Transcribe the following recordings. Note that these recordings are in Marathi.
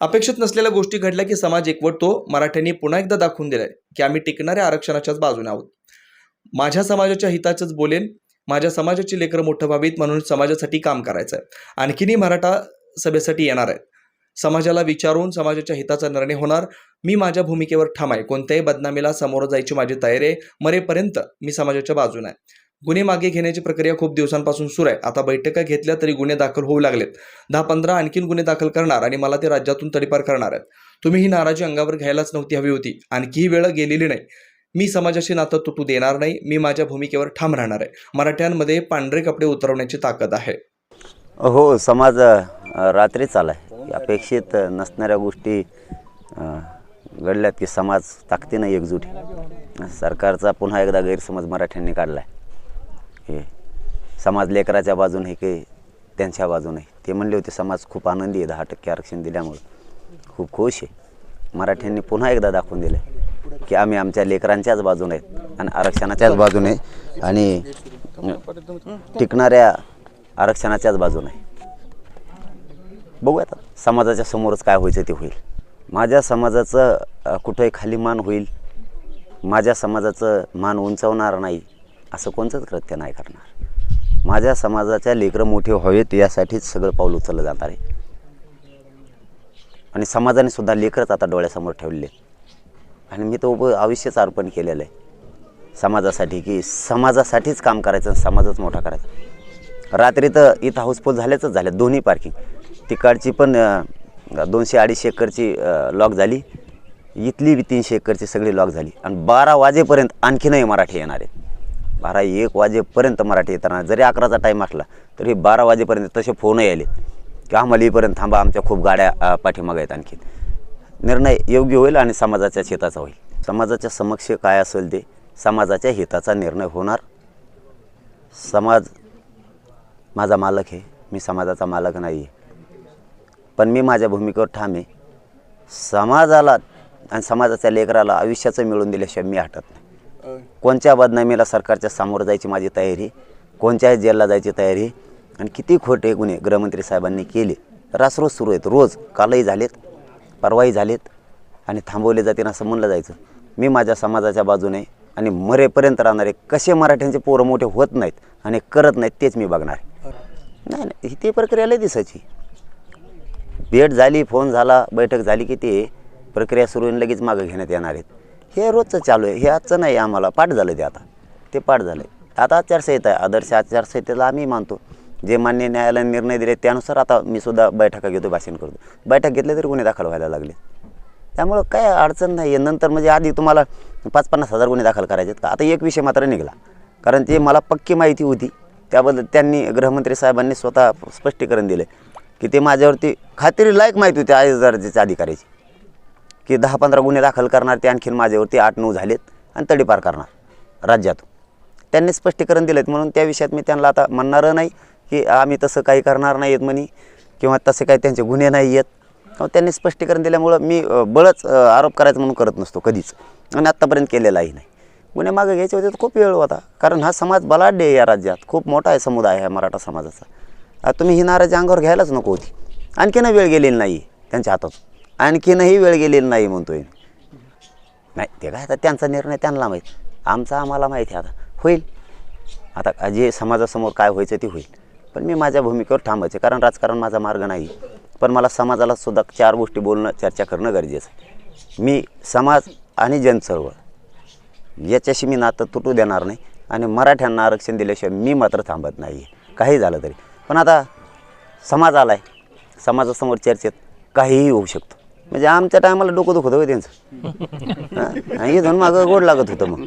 अपेक्षित नसलेल्या गोष्टी घडल्या की समाज एकवटतो मराठ्यांनी पुन्हा एकदा दाखवून दिलाय की आम्ही टिकणाऱ्या आरक्षणाच्याच बाजूने आहोत. माझ्या समाजाच्या हिताचंच बोलेन माझ्या समाजाची लेकरं मोठं व्हावीत म्हणून समाजासाठी काम करायचं आहे आणखीनही मराठा सभेसाठी येणार आहेत. समाजाला विचारून समाजाच्या हिताचा निर्णय होणार. मी माझ्या भूमिकेवर ठाम आहे. कोणत्याही बदनामीला सामोरं जायची माझी तयारी आहे. मरेपर्यंत मी समाजाच्या बाजूने आहे. गुन्हे मागे घेण्याची प्रक्रिया खूप दिवसांपासून सुरू आहे. आता बैठका घेतल्या तरी गुन्हे दाखल होऊ लागलेत. दहा पंधरा आणखीन गुन्हे दाखल करणार आणि मला ते राज्यातून तडीपार करणार आहेत. तुम्ही ही नाराजी अंगावर घ्यायलाच नव्हती हवी होती. आणखीही वेळ गेलेली नाही. मी समाजाशी नातं तुटू देणार नाही. मी माझ्या भूमिकेवर ठाम राहणार आहे. मराठ्यांमध्ये पांढरे कपडे उतरवण्याची ताकद आहे. हो समाज रात्री चाला आहे अपेक्षित नसणाऱ्या गोष्टी घडल्यात की समाज ताकदीनं एकजूट सरकारचा पुन्हा एकदा गैरसमज मराठ्यांनी काढला आहे हे समाज लेकराच्या बाजूनं हे काही त्यांच्या बाजूने. ते म्हणले होते समाज खूप आनंदी आहे दहा टक्के आरक्षण दिल्यामुळे. खूप खुश आहे. मराठ्यांनी पुन्हा एकदा दाखवून दिलं की आम्ही आमच्या लेकरांच्याच बाजूने आहेत आणि आरक्षणाच्याच बाजूने आणि टिकणाऱ्या आरक्षणाच्याच बाजूने आहे. बघूया आता समाजाच्या समोरच काय व्हायचं ते होईल. माझ्या समाजाचं कुठंही खाली मान होईल माझ्या समाजाचं मान उंचावणार नाही असं कोणतंच कृत्य नाही करणार. माझ्या समाजाच्या लेकरं मोठे व्हावेत यासाठीच सगळं पाऊल उचललं जाणार आहे. आणि समाजाने सुद्धा लेकरच आता डोळ्यासमोर ठेवले आणि मी तो उभं आयुष्यच अर्पण केलेलं आहे. समाजासाठी की समाजासाठीच काम करायचं आणि समाजच मोठा करायचा. रात्री तर इथं हाऊसफुल झाल्याच झाल्या दोन्ही पार्किंग. तिकडची पण दोनशे अडीचशे एकरची लॉक झाली. इथली बी तीनशे एकरची सगळी लॉक झाली. आणि बारा वाजेपर्यंत आणखीनही मराठी येणार आहेत. बारा एक वाजेपर्यंत मराठी येताना. जरी अकराचा टाईम असला तरी बारा वाजेपर्यंत तसे फोनही आले. की आम्हाला इथपर्यंत थांबा आमच्या खूप गाड्या पाठीमागं आहेत आणखीन. निर्णय योग्य होईल आणि समाजाच्या हिताचा होईल. समाजाच्या समक्ष काय असेल ते समाजाच्या हिताचा निर्णय होणार. समाज माझा मालक आहे. मी समाजाचा मालक नाही आहे पण मी माझ्या भूमिकेवर ठाम आहे. समाजाला आणि समाजाच्या लेकराला आयुष्याचं मिळवून दिल्याशिवाय मी हटत नाही. कोणत्या बदनामीला सरकारच्या समोर जायची माझी तयारी? कोणत्याही जेलला जायची तयारी? आणि किती खोटे गुन्हे गृहमंत्री साहेबांनी केले? रासरोज सुरू आहेत. रोज कालही झालेत परवाही झालेत आणि थांबवले जातील असं म्हणलं जायचं. मी माझ्या समाजाच्या बाजूने आणि मरेपर्यंत राहणारे कसे मराठ्यांचे पोरं मोठे होत नाहीत आणि करत नाहीत तेच मी बघणार नाही नाही ही ती प्रक्रिया लय दिसायची. भेट झाली फोन झाला बैठक झाली की ते प्रक्रिया सुरू होऊन लगेच मागं घेण्यात येणार आहेत. हे रोजचं चालू आहे. हे आजचं नाही आम्हाला पाठ झालं ते आता. ते पाठ झालं आहे आता आचारसंहिता आहे. आदर्श आचारसंहितेला आम्ही मानतो. जे मान्य न्यायालयाने निर्णय दिले त्यानुसार आता मी सुद्धा बैठका घेतो भाषण करतो. बैठक घेतले तरी गुन्हे दाखल व्हायला लागले. त्यामुळं काय अडचण नाही. आहे नंतर म्हणजे आधी तुम्हाला पाच पन्नास हजार गुन्हे दाखल करायचे आहेत का? आता एक विषय मात्र निघाला. कारण ते मला पक्की माहिती होती. त्याबद्दल त्यांनी गृहमंत्री साहेबांनी स्वतः स्पष्टीकरण दिलं की ते माझ्यावरती खात्री लायक माहिती होती आय दर्जाच्या अधिकाऱ्याची. की दहा पंधरा गुन्हे दाखल करणार ते आणखीन माझ्यावरती आठ नऊ झालेत आणि तडीपार करणार राज्यात. त्यांनी स्पष्टीकरण दिलं म्हणून त्या विषयात मी त्यांना आता म्हणणारं नाही की आम्ही तसं काही करणार नाही आहेत म्हणे किंवा तसे काही त्यांचे गुन्हे नाही आहेत त्यांनी स्पष्टीकरण दिल्यामुळं मी बळच आरोप करायचा म्हणून करत नसतो कधीच आणि आत्तापर्यंत केलेलाही नाही. गुन्हे मागे घ्यायचे होते तर खूप वेळ होता कारण हा समाज बलाढ्य आहे या राज्यात खूप मोठा आहे समुदाय आहे मराठा समाजाचा. तुम्ही ही नाराजी अंगावर घ्यायलाच नको होती. आणखीन वेळ गेलेली नाही त्यांच्या हातात. आणखीनही वेळ गेलेली नाही म्हणतोय. नाही ते काय आता त्यांचा निर्णय त्यांना माहीत. आमचा आम्हाला माहिती आहे आता. होईल. आता जे समाजासमोर काय व्हायचं ते होईल. पण मी माझ्या भूमिकेवर थांबायचे कारण राजकारण माझा मार्ग नाही. पण मला समाजाला सुद्धा चार गोष्टी बोलणं चर्चा करणं गरजेचं आहे. मी समाज आणि जनचळवळ याच्याशी मी नातं तुटू देणार नाही. आणि मराठ्यांना आरक्षण दिल्याशिवाय मी मात्र थांबत नाही काही झालं तरी. पण आता समाज आला आहे समाजासमोर चर्चेत काहीही होऊ शकतं. म्हणजे आमच्या टायमाला डोकं दुखत होतं त्यांचं. हां. इथून मागं गोड लागत होतं मग.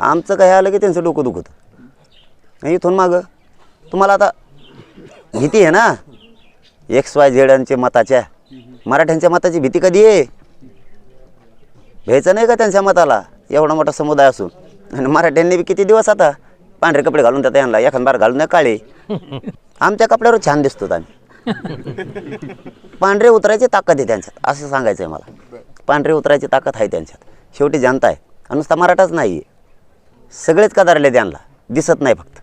आमचं काही आलं की त्यांचं डोकं दुखत. नाही इथून मागं तुम्हाला आता भीती आहे ना? एक्स वाय झेडांच्या मताच्या मराठ्यांच्या मताची भीती कधी आहे? घ्यायचं नाही का त्यांच्या मताला? एवढा मोठा समुदाय असून. आणि मराठ्यांनी बी किती दिवस आता पांढरे कपडे घालून त्यात यांना एखाद बार घालून काळे. आमच्या कपड्यावर छान दिसतो आम्ही. पांढरे उतरायची ताकद आहे त्यांच्यात असं सांगायचं आहे मला. पांढरे उतरायची ताकद आहे त्यांच्यात. शेवटी जनता आहे. आणि नुसता मराठाच नाही आहे सगळेच कदारले त्यांना. दिसत नाही फक्त.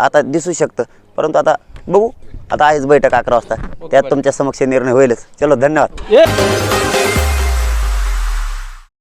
आता दिसू शकतं. परंतु आता बघू. आता आहेच बैठक अकरा वाजता. त्यात तुमच्या समक्ष निर्णय होईलच. चलो धन्यवाद.